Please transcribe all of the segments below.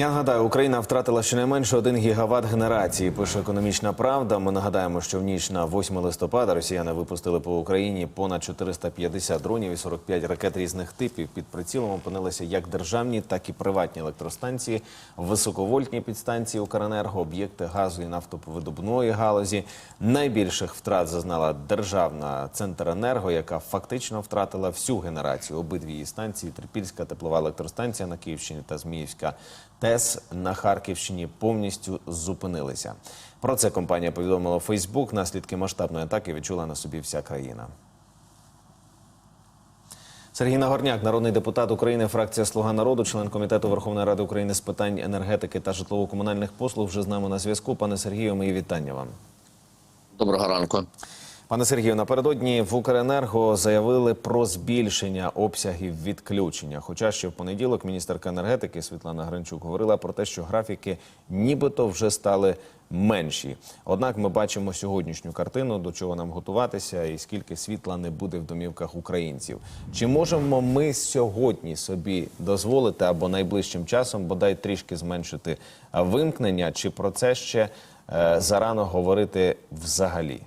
Я нагадаю, Україна втратила щонайменше 1 гігават генерації. Пише економічна правда. Ми нагадаємо, що в ніч на 8 листопада росіяни випустили по Україні понад 450 дронів і 45 ракет різних типів. Під прицілом опинилися як державні, так і приватні електростанції, високовольтні підстанції Укренерго, об'єкти газу і нафтовидобувної галузі. Найбільших втрат зазнала державна Центренерго, яка фактично втратила всю генерацію. Обидві її станції Трипільська теплова електростанція на Київщині та Зміївська ТЕС на Харківщині повністю зупинилися. Про це компанія повідомила Фейсбук. Наслідки масштабної атаки відчула на собі вся країна. Сергій Нагорняк, народний депутат України, фракція Слуга народу, член комітету Верховної Ради України з питань енергетики та житлово-комунальних послуг. Вже з нами на зв'язку. Пане Сергію, мої вітання вам. Доброго ранку. Пане Сергію, напередодні в Укренерго заявили про збільшення обсягів відключення. Хоча ще в понеділок міністерка енергетики Світлана Гринчук говорила про те, що графіки нібито вже стали менші. Однак ми бачимо сьогоднішню картину, до чого нам готуватися, і скільки світла не буде в домівках українців. Чи можемо ми сьогодні собі дозволити або найближчим часом бодай трішки зменшити вимкнення? Чи про це ще е, зарано говорити взагалі?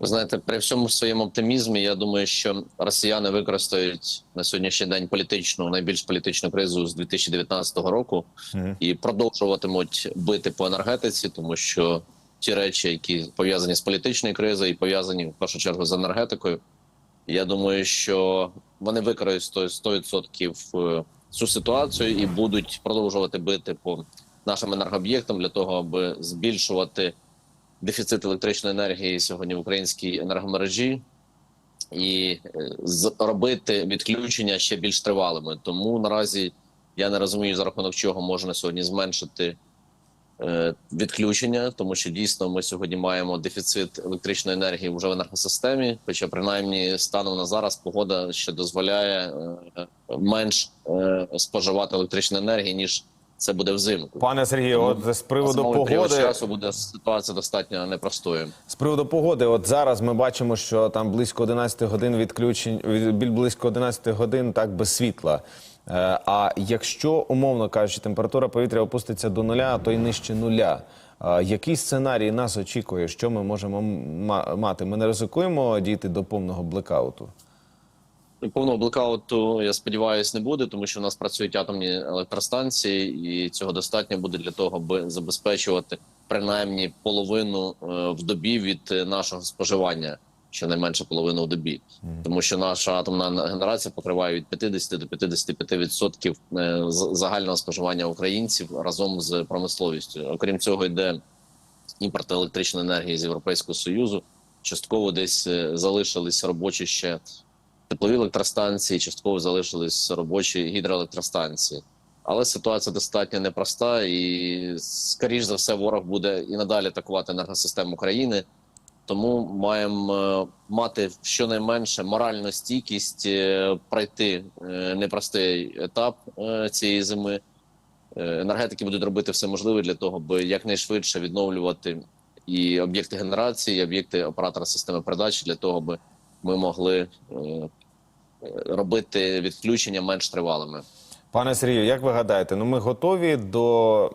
Ви знаєте, при всьому своєму оптимізмі, я думаю, що росіяни використають на сьогоднішній день політичну найбільш політичну кризу з 2019 року Мгм. і продовжуватимуть бити по енергетиці, тому що ті речі, які пов'язані з політичною кризою і пов'язані в першу чергу з енергетикою, я думаю, що вони використають 100% е, цю ситуацію і будуть продовжувати бити по нашим енергооб'єктам для того, аби збільшувати дефіцит електричної енергії сьогодні в українській енергомережі і е, зробити відключення ще більш тривалими. Тому наразі я не розумію за рахунок чого можна сьогодні зменшити е, відключення, тому що дійсно ми сьогодні маємо дефіцит електричної енергії вже в енергосистемі. Хоча, принаймні, станом на зараз погода ще дозволяє е, менш споживати електричної енергії ніж це буде взимку. Пане Сергію, от з приводу погоди часу буде ситуація достатньо непростою. з приводу погоди, от зараз ми бачимо, що там близько 11 годин відключень від- біль- близько 11 годин так без світла. Е, А якщо умовно кажучи, температура повітря опуститься до нуля, а то й нижче нуля. е, Який сценарій нас очікує? Що ми можемо ма- мати? Ми не ризикуємо дійти до повного блекауту? Повного блекауту, я сподіваюся, не буде, тому що у нас працюють атомні електростанції, і цього достатньо буде для того, аби забезпечувати принаймні половину е, в добі від е, нашого споживання, щонайменше половину в добі, тому що наша атомна генерація покриває від 50 до 55% е, загального споживання українців разом з промисловістю. Окрім цього, йде імпорт електричної енергії з Європейського союзу. Частково десь залишились робочі ще теплові електростанції, частково залишились робочі гідроелектростанції. Але ситуація достатньо непроста, і скоріш за все, ворог буде і надалі атакувати енергосистему України. Тому маємо е, мати щонайменше моральну стійкість е, пройти е, непростий етап цієї зими. Енергетики будуть робити все можливе для того, аби якнайшвидше відновлювати і об'єкти генерації, і об'єкти оператора системи передачі для того, аби ми могли робити відключення менш тривалими. Пане Сергію, як ви гадаєте, ну ми готові до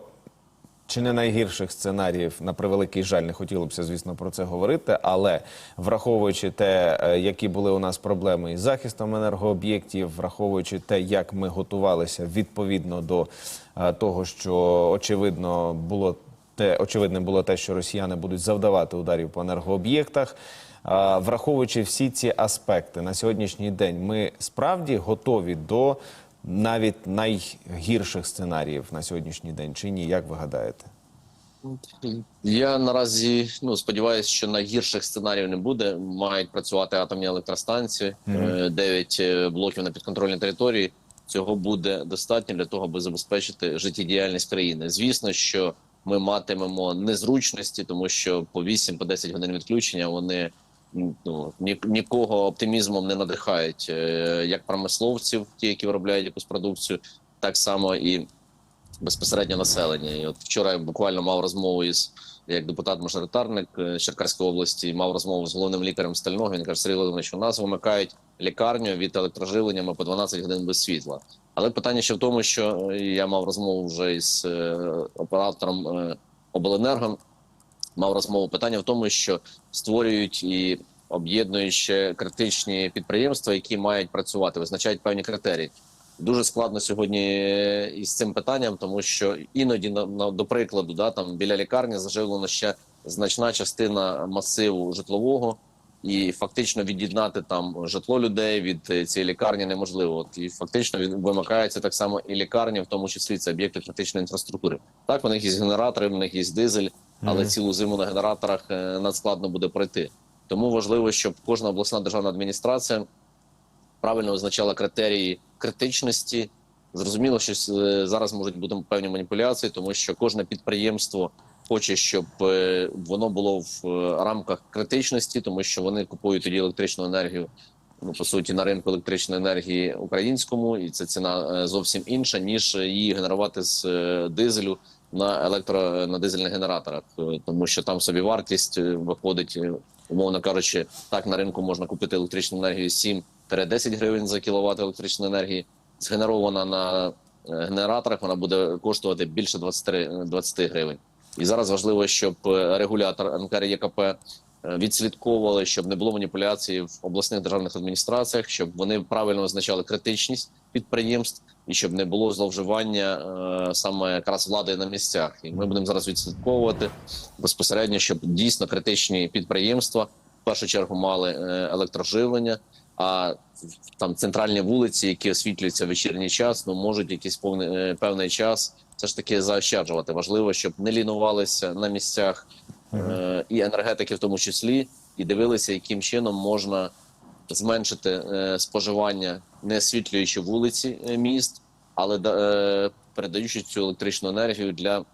чи не найгірших сценаріїв на превеликий жаль, не хотілося б, звісно, про це говорити. Але враховуючи те, е, які були у нас проблеми із захистом енергооб'єктів, враховуючи те, як ми готувалися відповідно до е, того, що очевидно було те, очевидне було те, що росіяни будуть завдавати ударів по енергооб'єктах. Враховуючи всі ці аспекти на сьогоднішній день, ми справді готові до навіть найгірших сценаріїв на сьогоднішній день чи ні? Як ви гадаєте? Я наразі ну сподіваюся, що найгірших сценаріїв не буде. Мають працювати атомні електростанції, Мгм. 9 блоків на підконтрольній території. Цього буде достатньо для того, аби забезпечити життєдіяльність країни. Звісно, що ми матимемо незручності, тому що по 8 по 10 годин відключення вони ну ні, нікого оптимізмом не надихають, е, як промисловців, ті, які виробляють якусь продукцію, так само і безпосередньо населення. І от вчора я буквально мав розмову із як депутат-мажоритарник е, Черкаської області, мав розмову з головним лікарем Стального. Він каже, Сергій Володимирович, у нас вимикають лікарню від електроживлення ми по 12 годин без світла. Але питання ще в тому, що е, я мав розмову вже із оператором е, обленерго. Мав розмову. Питання в тому, що створюють і об'єднують ще критичні підприємства, які мають працювати, визначають певні критерії. Дуже складно сьогодні із цим питанням, тому що іноді на, до прикладу, да там біля лікарні заживлено ще значна частина масиву житлового, і фактично від'єднати там житло людей від е, цієї лікарні неможливо. От і фактично вимикаються так само і лікарні, в тому числі це об'єкти критичної інфраструктури. Так, в них є генератори, в них є дизель, але Мгм. цілу зиму на генераторах е, надскладно буде пройти. Тому важливо, щоб кожна обласна державна адміністрація правильно визначала критерії критичності. Зрозуміло, що е, зараз можуть бути певні маніпуляції, тому що кожне підприємство хоче, щоб е, воно було в рамках критичності, тому що вони купують тоді електричну енергію. Ну, по суті, на ринку електричної енергії українському, і це ціна зовсім інша, ніж її генерувати з дизелю на електро на дизельних генераторах, Е, тому що там собі вартість е, виходить, е, умовно кажучи, так на ринку можна купити електричну енергію 7-10 гривень за кіловат електричної енергії. Згенерована на генераторах, вона буде коштувати більше 20, 20 гривень. І зараз важливо, щоб регулятор НКРЄКП відслідковували, щоб не було маніпуляцій в обласних державних адміністраціях, щоб вони правильно визначали критичність підприємств і щоб не було зловживання е, саме якраз влади на місцях. І ми будемо зараз відслідковувати безпосередньо, щоб дійсно критичні підприємства в першу чергу мали е, електроживлення. А там центральні вулиці, які освітлюються в вечірній час, ну можуть якийсь повний е, певний час все ж таки заощаджувати. Важливо, щоб не лінувалися на місцях е, і енергетики, в тому числі, і дивилися, яким чином можна зменшити е, споживання, не освітлюючи вулиці е, міст, але е, передаючи цю електричну енергію для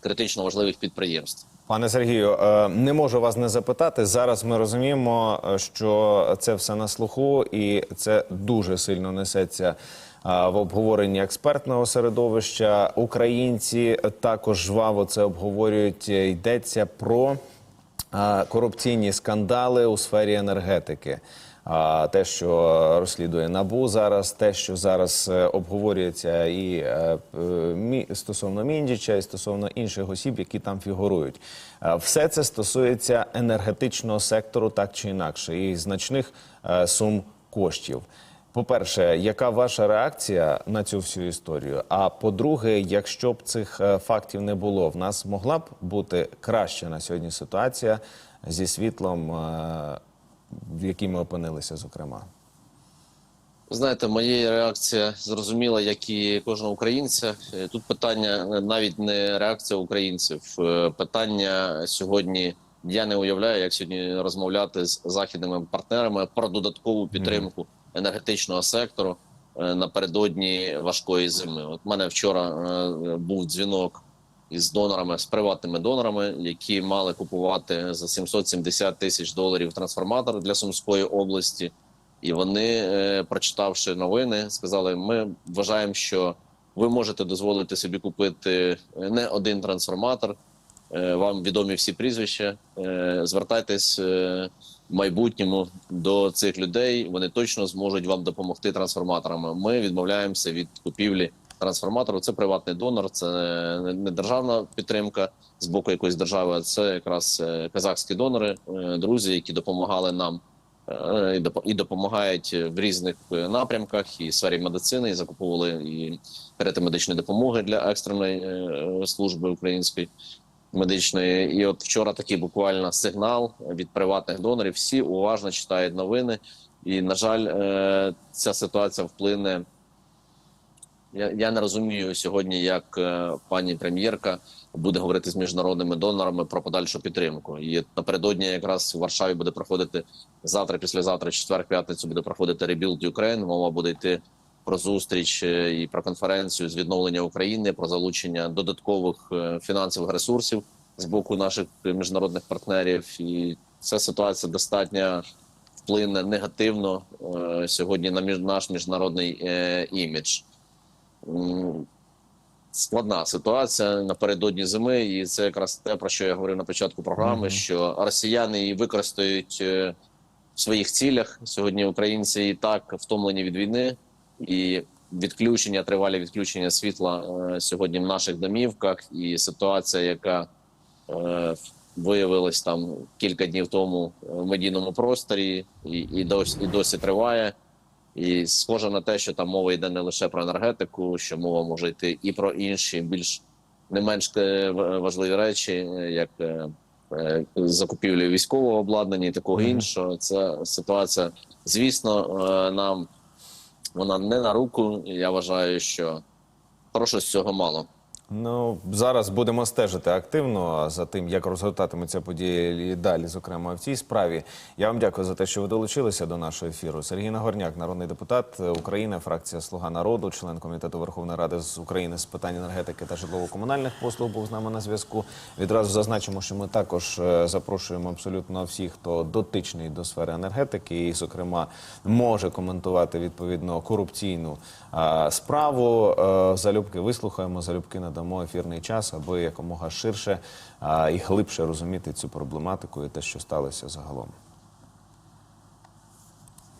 критично важливих підприємств. Пане Сергію, не можу вас не запитати. Зараз ми розуміємо, що це все на слуху, і це дуже сильно несеться в обговоренні експертного середовища. Українці також жваво це обговорюють. Е, Йдеться про корупційні скандали у сфері енергетики. А те, що розслідує набу зараз, те, що зараз е, обговорюється і е, стосовно Міндіча, і стосовно інших осіб, які там фігурують, все це стосується енергетичного сектору, так чи інакше, і значних сум коштів. По-перше, яка ваша реакція на цю всю історію? А по-друге, якщо б цих е, фактів не було, в нас могла б бути краща на сьогодні ситуація зі світлом, е, в якій ми опинилися, зокрема. Знаєте, моя реакція зрозуміла, як і кожного українця. Е, Тут питання навіть не реакція українців. Питання сьогодні я не уявляю, як сьогодні розмовляти з західними партнерами про додаткову підтримку енергетичного сектору е, напередодні важкої зими. От в мене вчора е, був дзвінок із донорами, з приватними донорами, які мали купувати за 770 тисяч доларів трансформатор для Сумської області. І вони, е, прочитавши новини, сказали: ми вважаємо, що ви можете дозволити собі купити не один трансформатор. Вам відомі всі прізвища. Звертайтесь в майбутньому до цих людей. Вони точно зможуть вам допомогти трансформаторами. Ми відмовляємося від купівлі трансформатору. Це приватний донор, це не- державна підтримка з боку якоїсь держави. а Це якраз е, казахські донори, е, друзі, які допомагали нам е, і допомагають в різних напрямках і сфері медицини, і закуповували і карети медичної допомоги для екстреної служби української медичної. І от вчора такий буквально сигнал від приватних донорів. Всі уважно читають новини, і на жаль, е, ця ситуація вплине. Я, не розумію сьогодні, як е, пані прем'єрка буде говорити з міжнародними донорами про подальшу підтримку. І напередодні якраз в Варшаві буде проходити завтра, післязавтра, четвер, п'ятницю буде проходити Rebuild Ukraine. Мова буде йти про зустріч е, і про конференцію з відновлення України, про залучення додаткових е, фінансових ресурсів з боку наших міжнародних партнерів. І ця ситуація достатньо вплине негативно е, сьогодні на наш міжнародний імідж. Складна ситуація напередодні зими, і це якраз те, про що я говорив на початку програми: що росіяни її використають в своїх цілях. Сьогодні українці і так втомлені від війни, і відключення, тривалі відключення світла е, сьогодні в наших домівках, і ситуація, яка е, виявилась там кілька днів тому в медійному просторі, і, і досі і досі триває. І схоже на те, що там мова йде не лише про енергетику, що мова може йти і про інші більш не менш е, важливі речі, як закупівлі військового обладнання і такого іншого. Це ситуація, звісно, нам вона не на руку. Я вважаю, що хорошого з цього мало. Ну зараз будемо стежити активно за тим, як розгортатимуться події і далі, зокрема в цій справі. Я вам дякую за те, що ви долучилися до нашого ефіру. Сергій Нагорняк, народний депутат України, фракція Слуга народу, член комітету Верховної Ради з України з питань енергетики та житлово-комунальних послуг, був з нами на зв'язку. Відразу зазначимо, що ми також е, запрошуємо абсолютно всіх, хто дотичний до сфери енергетики, і, зокрема, може коментувати відповідно корупційну справу. Е, залюбки вислухаємо, залюбки надамо ефірний час, аби якомога ширше і глибше розуміти цю проблематику і те, що сталося загалом.